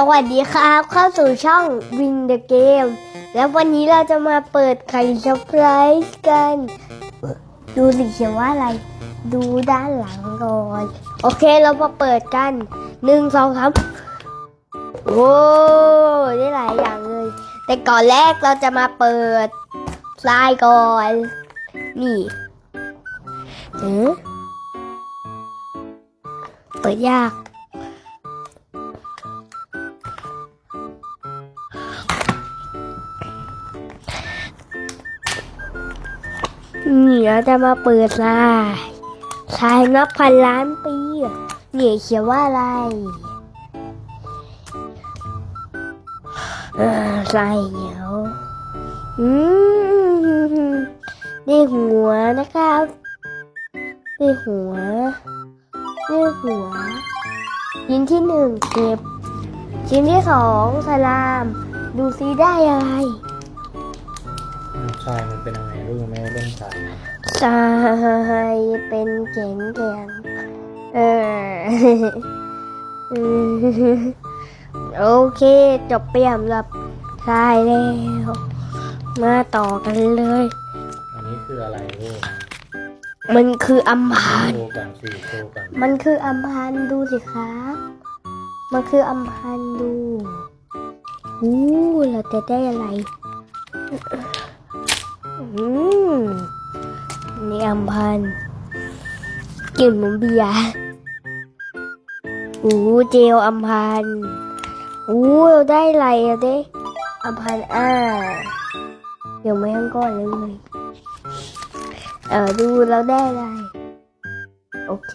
สวัสดีครับ เข้าสู่ช่อง Win the Game แล้ววันนี้เราจะมาเปิดไข่เซอร์ไพรส์กัน ดูสิเขียนว่าอะไร ดูด้านหลังก่อน โอเคเรามาเปิดกันหนึ่งสองสามโอ้ได้หลายอย่างเลย แต่ก่อนแรกเราจะมาเปิดทรายก่อน นี่เออเปิดยาก นี่เราจะมาเปิดทรายทรายนับพันล้านปีอะเนี่ยเขียนว่าอะไรเออทรายเหนียวอืมนี่หัวนะครับนี่หัวนี่หัว ชิ้นที่หนึ่งเก็บ ชิ้นที่สองสลาม ดูซิได้อะไร ทรายมันเป็นยังไงลูกยังไม่ได้เล่นทรายนะทรายเป็นแข็งแข็งเออโอเค จบไปสำหรับทรายแล้ว มาต่อกันเลย อันนี้คืออะไรลูกมันคืออัมพัน โชธ์ว์กันสี่โชว์กันมันคืออัมพันธ์ดูสิครับ มันคืออัมพันธ์ดูอู้เราจะได้อะไร อืมนี่อัมพันกลิ่นเหมือนเบียร์อู้เจลอัมพันอู้เราได้อะไรอะเด้อัมพันอ่าเดี๋ยวไม่ทั้งก้อนเลยเออดูเราได้อะไรโอเค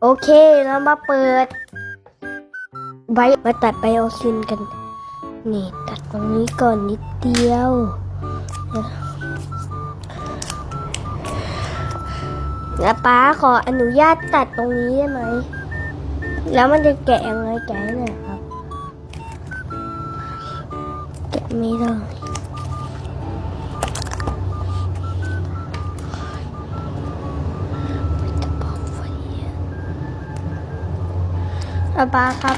โอเคเรามาเปิดใบมาตัดไบโอซินกัน นี่ ตัดตรงนี้ก่อนนิดเดียว แล้วป้าขออนุญาตตัดตรงนี้ได้ไหม แล้วมันจะแกะยังไงแกะหน่อยครับ แกะไม่ได้ป้าป้าครับ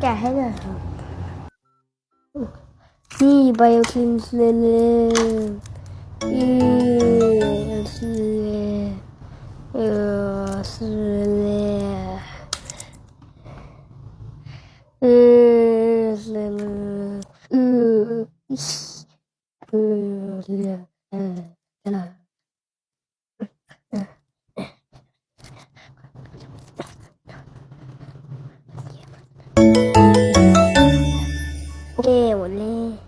แกะให้หน่อยครับ Sí, Biokins Lele. Yes, yes, Okay, well,